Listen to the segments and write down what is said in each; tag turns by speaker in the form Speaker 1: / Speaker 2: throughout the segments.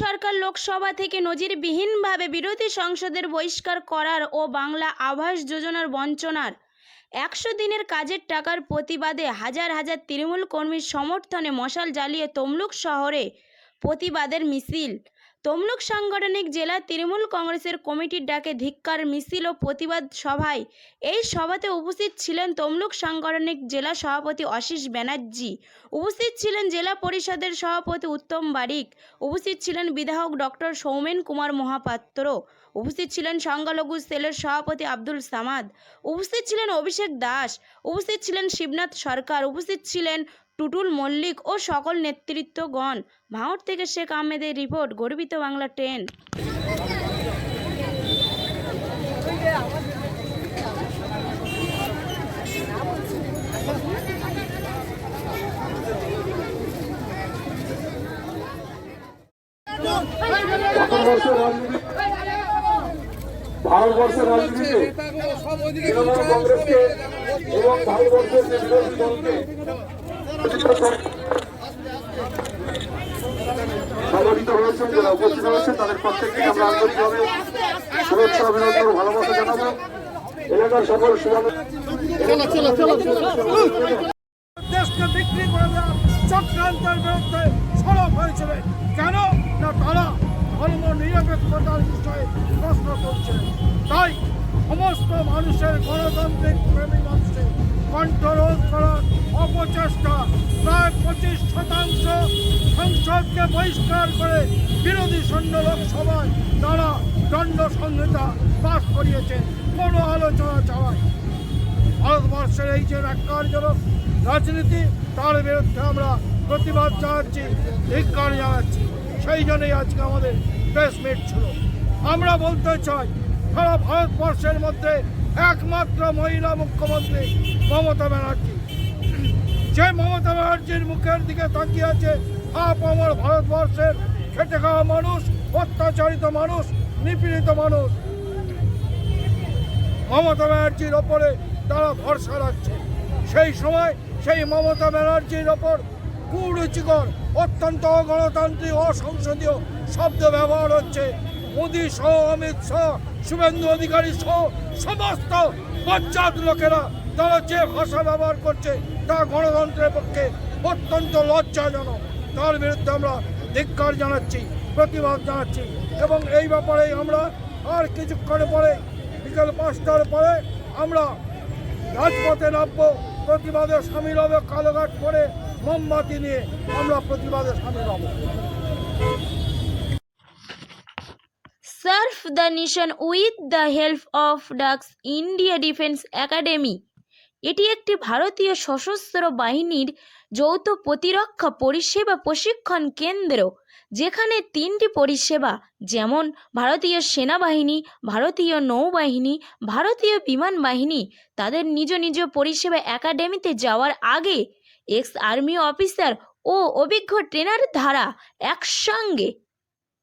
Speaker 1: সরকার লোকসভা থেকে নজিরবিহীনভাবে বিরোধী সংসদের বহিষ্কার করার ও বাংলা আবাস যোজনার বঞ্চনার একশো দিনের কাজের টাকার প্রতিবাদে হাজার হাজার তৃণমূল কর্মীর সমর্থনে মশাল জ্বালিয়ে তমলুক শহরে প্রতিবাদের মিছিল। তমলুক সাংগঠনিক জেলা তৃণমূল কংগ্রেসের কমিটির ডাকে ধিক্কার, মিছিল ও প্রতিবাদ সভায় এই সভাতে উপস্থিত ছিলেন তমলুক সাংগঠনিক জেলা সভাপতি অশিস ব্যানার্জি, উপস্থিত ছিলেন জেলা পরিষদের সভাপতি উত্তম বারিক, উপস্থিত ছিলেন বিধায়ক ডক্টর সৌমেন কুমার মহাপাত্র, উপস্থিত ছিলেন সংখ্যালঘু সেলের সভাপতি আব্দুল সামাদ, উপস্থিত ছিলেন অভিষেক দাস, উপস্থিত ছিলেন শিবনাথ সরকার, উপস্থিত ছিলেন টুটুল মল্লিক ও সকল নেতৃত্বগণ। ভাঙড় থেকে শেখ আহমেদের রিপোর্ট, গর্বিত বাংলা ট্রেন
Speaker 2: ভারতবর্ষের রাজনীতিতে তৃণমূল কংগ্রেসকে এবং ভারতবর্ষের বিরোধী দলকে সংগঠিত হয়েছেন যারা উপস্থিত হয়েছেন তাদের প্রত্যেককে আমরা আন্তরিকভাবে শুভেচ্ছা অভিনন্দন ও ভালোবাসা জানাব। এলাকার সকল
Speaker 3: দেশকে বিক্রি করে দেওয়ার চক্রান্তের বিরুদ্ধে সরব হয়েছিল। কেন? না তারা ধর্ম নিরপেক্ষতার বিষয়ে প্রশ্ন করছিলেন। তাই সমস্ত মানুষের গণতান্ত্রিক প্রেমী মানুষের কন্ট্রোল করার অপচেষ্টা। প্রায় পঁচিশ শতাংশ সংসদকে বহিষ্কার করে বিরোধী সৈন্য লোকসভায় তারা দণ্ড সংহিতা পাশ করিয়েছেন কোনো আলোচনা চাওয়ায়। ভারতবর্ষের এই যে ন্যাক্কারজনক রাজনীতি, তার বিরুদ্ধে আমরা প্রতিবাদ জানাচ্ছি, ধিক্কার জানাচ্ছি। সেই জন্যই আজকে আমাদের প্রেস মিট ছিল। আমরা বলতে চাই, সারা ভারতবর্ষের মধ্যে একমাত্র মহিলা মুখ্যমন্ত্রী মমতা ব্যানার্জি। যে মমতা ব্যানার্জির মুখের দিকে তাকিয়ে আছে, আপ আমার ভারতবর্ষের খেটে খাওয়া মানুষ, অত্যাচারিত মানুষ, নিপীড়িত মানুষ। মমতা ব্যানার্জির ওপরে তারা ভরসা রাখছে। সেই সময় সেই মমতা ব্যানার্জির ওপর কুরুচিকর, অত্যন্ত অগণতান্ত্রিক অসংসদীয় শব্দ ব্যবহার হচ্ছে। মোদী সহ, অমিত শাহ শুভেন্দু অধিকারী সহ সমস্ত পশ্চাৎ লোকেরা তারা যে ভাষা ব্যবহার করছে তা গণতন্ত্রের পক্ষে অত্যন্ত লজ্জাজনক। তার বিরুদ্ধে আমরা ধিক্কার জানাচ্ছি, প্রতিবাদ জানাচ্ছি এবং এই ব্যাপারে আমরা আর কিছুক্ষণ পরে, বিকেল পাঁচটার পরে আমরা রাজপথে নামবো, প্রতিবাদে সামিল হবে কালোঘাট করে মোমবাতি নিয়ে আমরা প্রতিবাদে সামিল হব।
Speaker 1: Serve the nation with the help of Dux India defence academy এটি একটি ভারতীয় সশস্ত্র বাহিনীর যৌথ প্রতিরক্ষা পরিষেবা প্রশিক্ষণ কেন্দ্র, যেখানে তিনটি পরিষেবা, যেমন ভারতীয় সেনাবাহিনী, ভারতীয় নৌবাহিনী, ভারতীয় বিমান বাহিনী, তাদের নিজ নিজ পরিষেবা একাডেমিতে যাওয়ার আগে এক্স আর্মি অফিসার ও অভিজ্ঞ ট্রেনার দ্বারা একসঙ্গে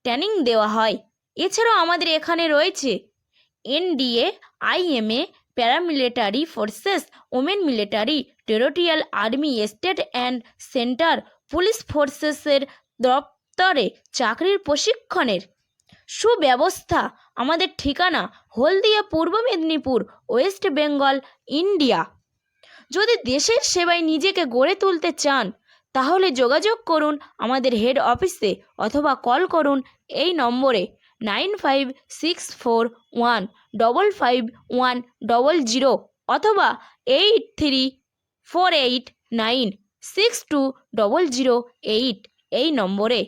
Speaker 1: ট্রেনিং দেওয়া হয়। এছাড়াও আমাদের এখানে রয়েছে NDA, IMA, paramilitary forces, women military, territorial army, state and centre, police ফোর্সেসের দপ্তরে চাকরির প্রশিক্ষণের সুব্যবস্থা আমাদের ঠিকানা হলদিয়া, পূর্ব মেদিনীপুর, ওয়েস্ট বেঙ্গল, ইন্ডিয়া। যদি দেশের সেবায় নিজেকে গড়ে তুলতে চান, তাহলে যোগাযোগ করুন আমাদের হেড অফিসে অথবা কল করুন এই নম্বরে। Nine five six four one double five one double zero অথবা eight three four eight nine six two double zero eight এই নম্বরে।